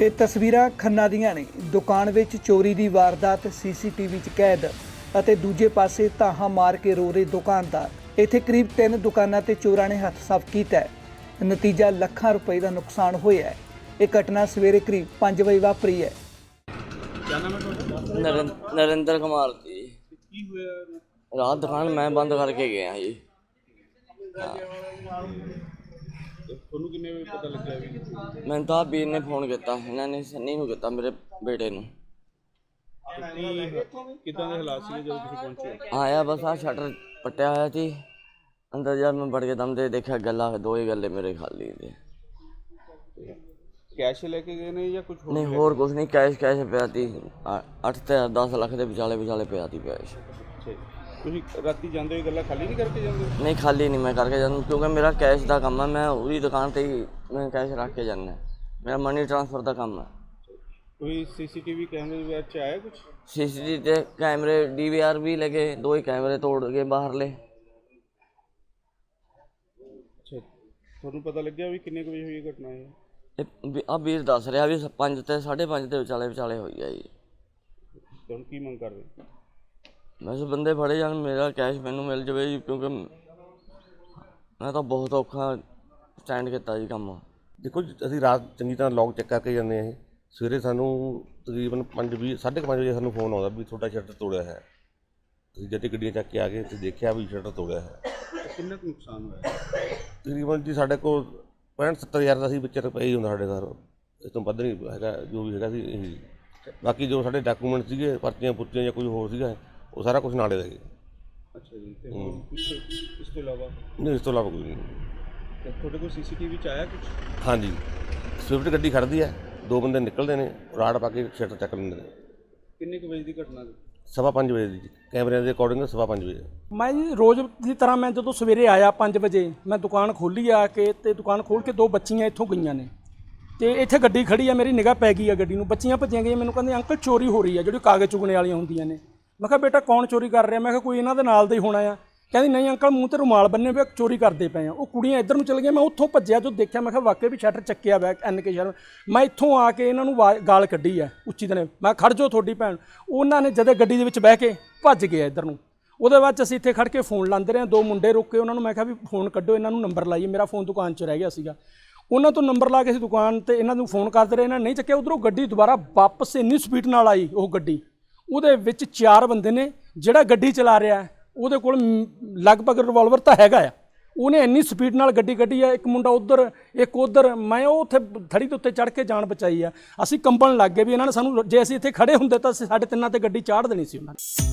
ਇਹ ਤਸਵੀਰਾਂ ਖੰਨਾ ਦੀਆਂ ਨੇ। ਦੁਕਾਨ ਵਿੱਚ ਚੋਰੀ ਦੀ ਵਾਰਦਾਤ, ਸੀਸੀਟੀਵੀ 'ਚ ਕੈਦ ਅਤੇ ਦੂਜੇ ਪਾਸੇ ਤਾਹਾਂ ਮਾਰ ਕੇ ਰੋ ਰਹੇ ਦੁਕਾਨਦਾਰ। ਇੱਥੇ ਕਰੀਬ ਤਿੰਨ ਦੁਕਾਨਾਂ ਤੇ ਚੋਰਾਂ ਨੇ ਹੱਥ ਸਾਫ਼ ਕੀਤਾ ਹੈ। ਨਤੀਜਾ ਲੱਖਾਂ ਰੁਪਏ ਦਾ ਨੁਕਸਾਨ ਹੋਇਆ ਹੈ। ਇਹ ਘਟਨਾ ਸਵੇਰੇ ਕਰੀਬ 5 ਵਜੇ ਵਾਪਰੀ ਹੈ। ਨਰਿੰ- ਨਰਿੰਦਰ ਕੁਮਾਰ ਜੀ। ਕੀ ਹੋਇਆ? ਰਾਤ ਦੁਕਾਨ ਮੈਂ ਬੰਦ ਕਰਕੇ ਗਿਆ ਜੀ। ਤੁਹਾਨੂੰ ਕਿੰਨੇ ਵਜੇ ਪਤਾ ਲੱਗਿਆ ਵੀ ਮੈਨੂੰ ਤਾਂ ਵੀਰ ਨੇ ਫੋਨ ਕੀਤਾ ਇਹਨਾਂ ਨੇ ਸੰਨੀ ਨੂੰ ਕੀਤਾ ਮੇਰੇ ਬੇਟੇ ਨੂੰ। ਕੀ ਕਿਦਾਂ ਦੇ ਹਾਲਾਤ ਸੀ ਜਦੋਂ ਤੁਸੀਂ ਪਹੁੰਚੇ? ਆਇਆ ਬਸ ਆ ਸ਼ਟਰ ਪੱਟਿਆ ਹੋਇਆ ਸੀ। ਅੰਦਰ ਜਦ ਮੈਂ ਵੜ ਕੇ ਦਮ ਦੇ ਦੇਖਿਆ ਗੱਲਾਂ ਦੋ ਹੀ ਗੱਲੇ ਮੇਰੇ ਖਾਲੀ ਦੇ। ਕੈਸ਼ ਲੈ ਕੇ ਗਏ ਨੇ ਜਾਂ ਕੁਝ ਹੋਰ ਨਹੀਂ ਹੋਰ ਕੁਝ ਨਹੀਂ ਕੈਸ਼ ਕੈਸ਼ ਪਿਆ ਤੀ। 8 ਤੇ 10 ਲੱਖ ਦੇ ਵਿਚਾਲੇ ਵਿਚਾਲੇ ਪਿਆ ਤੀ ਕੈਸ਼। ਤੁਸੀਂ ਰਾਤੀ ਜਾਂਦੇ ਹੋਏ ਗੱਲਾਂ ਖਾਲੀ ਨਹੀਂ ਕਰਕੇ ਜਾਂਦੇ? ਨਹੀਂ ਖਾਲੀ ਨਹੀਂ ਮੈਂ ਕਰਕੇ ਜਾਂਦਾ ਕਿਉਂਕਿ ਮੇਰਾ ਕੈਸ਼ ਦਾ ਕੰਮ ਹੈ ਮੈਂ ਉਹਦੀ ਦੁਕਾਨ ਤੇ ਹੀ ਮੈਂ ਕੈਸ਼ ਰੱਖ ਕੇ ਜਾਂਦਾ। ਮੇਰਾ ਮਨੀ ਟ੍ਰਾਂਸਫਰ ਦਾ ਕੰਮ ਹੈ ਕੋਈ ਸੀਸੀਟੀਵੀ ਕੈਮਰੇ ਦੇ ਵਿੱਚ ਆਇਆ ਕੁਝ ਸੀਸੀਟੀਵੀ ਤੇ ਕੈਮਰੇ ਡੀਵੀਆਰ ਵੀ ਲਗੇ ਦੋ ਹੀ ਕੈਮਰੇ ਤੋੜ ਕੇ ਬਾਹਰਲੇ ਅੱਛਾ ਤੁਹਾਨੂੰ ਪਤਾ ਲੱਗਿਆ ਵੀ ਕਿੰਨੇ ਕੁ ਵਜੇ ਹੋਈ ਘਟਨਾ ਇਹ? ਆ ਵੀਰ ਦੱਸ ਰਿਹਾ ਵੀ 5 ਤੇ 5.5 ਦੇ ਵਿਚਾਲੇ ਵਿਚਾਲੇ ਹੋਈ ਆ ਜੀ। ਤੁਹਾਨੂੰ ਕੀ ਮੰਗ ਕਰ ਰਹੇ ਵੈਸੇ ਬੰਦੇ ਫੜੇ ਜਾਣ ਮੇਰਾ ਕੈਸ਼ ਮੈਨੂੰ ਮਿਲ ਜਾਵੇ ਜੀ ਕਿਉਂਕਿ ਮੈਂ ਤਾਂ ਬਹੁਤ ਔਖਾ ਸਟੈਂਡ ਕੀਤਾ ਜੀ ਕੰਮ। ਦੇਖੋ ਜੀ, ਅਸੀਂ ਰਾਤ ਚੰਗੀ ਤਰ੍ਹਾਂ ਲੌਗ ਚੈੱਕ ਕਰਕੇ ਜਾਂਦੇ ਹਾਂ ਇਹ ਸਵੇਰੇ ਸਾਨੂੰ ਤਕਰੀਬਨ 5:20 5:30 ਵਜੇ ਸਾਨੂੰ ਫੋਨ ਆਉਂਦਾ ਵੀ ਤੁਹਾਡਾ ਸ਼ਟਰ ਤੋੜਿਆ ਹੈ। ਅਸੀਂ ਜਦ ਤੱਕ ਗੱਡੀਆਂ ਚੱਕ ਕੇ ਆ ਗਏ ਤੇ ਦੇਖਿਆ ਵੀ ਸ਼ਟਰ ਤੋੜਿਆ ਹੈ। ਤੇ ਕਿੰਨਾ ਕੁ ਨੁਕਸਾਨ ਹੋਇਆ? ਤਕਰੀਬਨ ਜੀ ਸਾਡੇ ਕੋਲ 65 70 ਹਜ਼ਾਰ ਦਾ ਸੀ ਵਿੱਚ ਰੁਪਏ ਹੀ ਹੁੰਦਾ ਸਾਡੇ ਘਰ। ਇਸ ਤੋਂ ਵੱਧ ਨਹੀਂ ਹੈਗਾ ਜੋ ਵੀ ਹੈਗਾ ਸੀ ਇਹੀ। ਬਾਕੀ ਜੋ ਸਾਡੇ ਡਾਕੂਮੈਂਟ ਸੀਗੇ ਪਰਚੀਆਂ ਪੁਰਚੀਆਂ ਜਾਂ ਕੋਈ ਹੋਰ ਸੀਗਾ ਉਹ ਸਾਰਾ ਕੁਝ ਨਾਲੇ ਦਾ ਗਿਆ ਅੱਛਾ ਜੀ ਤੇ ਹੋਰ ਕੁਛ ਇਸ ਤੋਂ ਇਲਾਵਾ? ਨਹੀਂ ਇਸ ਤੋਂ ਇਲਾਵਾ ਕੋਈ ਨਹੀਂ। ਤੇ ਤੁਹਾਡੇ ਕੋਲ ਸੀਸੀਟੀਵੀ ਚ ਆਇਆ ਕੁਝ ਹਾਂਜੀ। ਸਵਿਫਟ ਗੱਡੀ ਖੜਦੀ ਹੈ ਦੋ ਬੰਦੇ ਨਿਕਲਦੇ ਨੇ ਰਾੜ ਪਾ ਕੇ ਸ਼ਟਰ ਚੱਕ ਲੈਂਦੇ ਨੇ। ਕਿੰਨੇ ਕੁ ਵਜੇ ਦੀ ਘਟਨਾ ਸੀ ਸਵਾ ਪੰਜ ਵਜੇ ਦੀ ਜੀ। ਕੈਮਰਿਆਂ ਦੇ ਅਕੋਰਡਿੰਗ ਸਵਾ ਪੰਜ ਵਜੇ। ਮੈਂ ਜੀ ਰੋਜ਼ ਦੀ ਤਰ੍ਹਾਂ ਮੈਂ ਜਦੋਂ ਸਵੇਰੇ ਆਇਆ 5 ਵਜੇ, ਮੈਂ ਦੁਕਾਨ ਖੋਲੀ ਆ ਕੇ ਤੇ ਦੁਕਾਨ ਖੋਲ ਕੇ ਦੋ ਬੱਚੀਆਂ ਇੱਥੋਂ ਗਈਆਂ ਨੇ। ਤੇ ਇੱਥੇ ਗੱਡੀ ਖੜੀ ਆ, ਮੇਰੀ ਨਿਗਾਹ ਪੈ ਗਈ ਆ ਗੱਡੀ ਨੂੰ। ਬੱਚੀਆਂ ਭੱਜੀਆਂ ਗਈਆਂ, ਮੈਨੂੰ ਕਹਿੰਦੇ, ਅੰਕਲ, ਚੋਰੀ ਹੋ ਰਹੀ ਆ ਜਿਹੜੀ ਕਾਗਜ਼ ਚੁਗਣੇ ਵਾਲੀਆਂ ਹੁੰਦੀਆਂ ਨੇ। ਮੈਂ ਕਿਹਾ, ਬੇਟਾ, ਕੌਣ ਚੋਰੀ ਕਰ ਰਿਹਾ? ਮੈਂ ਕਿਹਾ, ਕੋਈ ਇਹਨਾਂ ਦੇ ਨਾਲ ਦਾ ਹੀ ਹੋਣਾ ਆ। ਕਹਿੰਦੀ ਨਹੀਂ ਅੰਕਲ ਮੂੰਹ ਤੇ ਰੁਮਾਲ ਬੰਨੇ ਹੋਏ ਆ, ਚੋਰੀ ਕਰਦੇ ਪਏ ਆ। ਉਹ ਕੁੜੀਆਂ ਇੱਧਰ ਨੂੰ ਚਲ ਗਈਆਂ ਮੈਂ ਉੱਥੋਂ ਭੱਜਿਆ ਜੋ ਦੇਖਿਆ ਮੈਂ ਕਿਹਾ ਵਾਕਈ ਵੀ ਸ਼ਟਰ ਚੱਕਿਆ ਬੈਕ ਐਨ ਕੇ ਸ਼ਟਰ ਮੈਂ ਇੱਥੋਂ ਆ ਕੇ ਇਹਨਾਂ ਨੂੰ ਵਾ- ਗਾਲ ਕੱਢੀ ਆ ਉੱਚੀ ਦਨੇ ਮੈਂ ਖੜ ਜਾਓ ਤੁਹਾਡੀ ਭੈਣ। ਉਹਨਾਂ ਨੇ ਜਦੇ ਗੱਡੀ ਦੇ ਵਿੱਚ ਬਹਿ ਕੇ ਭੱਜ ਗਏ ਇੱਧਰ ਨੂੰ। ਉਹਦੇ ਬਾਅਦ 'ਚ ਅਸੀਂ ਇੱਥੇ ਖੜ ਕੇ ਫੋਨ ਲਾਉਂਦੇ ਰਹੇ ਦੋ ਮੁੰਡੇ ਰੁਕੇ ਉਹਨਾਂ ਨੂੰ ਮੈਂ ਕਿਹਾ ਵੀ ਫੋਨ ਕੱਢੋ ਇਹਨਾਂ ਨੂੰ ਨੰਬਰ ਲਾਈਏ। ਮੇਰਾ ਫੋਨ ਦੁਕਾਨ 'ਚ ਰਹਿ ਗਿਆ ਸੀਗਾ। ਉਹਨਾਂ ਤੋਂ ਨੰਬਰ ਲਾ ਕੇ ਅਸੀਂ ਦੁਕਾਨ ਤੇ ਇਹਨਾਂ ਨੂੰ ਫੋਨ ਕਰਦੇ ਰਹੇ ਇਹਨਾਂ ਨਹੀਂ ਚੱਕਿਆ। ਉਧਰੋਂ ਗੱਡੀ ਦੁਬਾਰਾ ਵਾਪਸ ਇੰਨੀ ਸਪੀਡ ਨਾਲ ਆਈ ਉਹ ਗੱਡੀ। ਉਹਦੇ ਵਿੱਚ ਚਾਰ ਬੰਦੇ ਨੇ ਜਿਹੜਾ ਗੱਡੀ ਚਲਾ ਰਿਹਾ ਉਹਦੇ ਕੋਲ ਲਗਭਗ ਰਿਵਾਲਵਰ ਤਾਂ ਹੈਗਾ ਆ। ਉਹਨੇ ਇੰਨੀ ਸਪੀਡ ਨਾਲ ਗੱਡੀ ਕੱਢੀ ਆ, ਇੱਕ ਮੁੰਡਾ ਉਧਰ, ਇੱਕ ਉਧਰ। ਮੈਂ ਉਹ ਉੱਥੇ ਥੜੀ ਦੇ ਉੱਤੇ ਚੜ ਕੇ ਜਾਨ ਬਚਾਈ ਆ। ਅਸੀਂ ਕੰਬਣ ਲੱਗ ਗਏ ਵੀ ਇਹਨਾਂ ਨੇ ਸਾਨੂੰ, ਜੇ ਅਸੀਂ ਇੱਥੇ ਖੜੇ ਹੁੰਦੇ ਤਾਂ ਸਾਡੇ ਤਿੰਨਾਂ ਤੇ ਗੱਡੀ ਚਾੜ ਦੇਣੀ ਸੀ ਉਹਨਾਂ ਨੇ।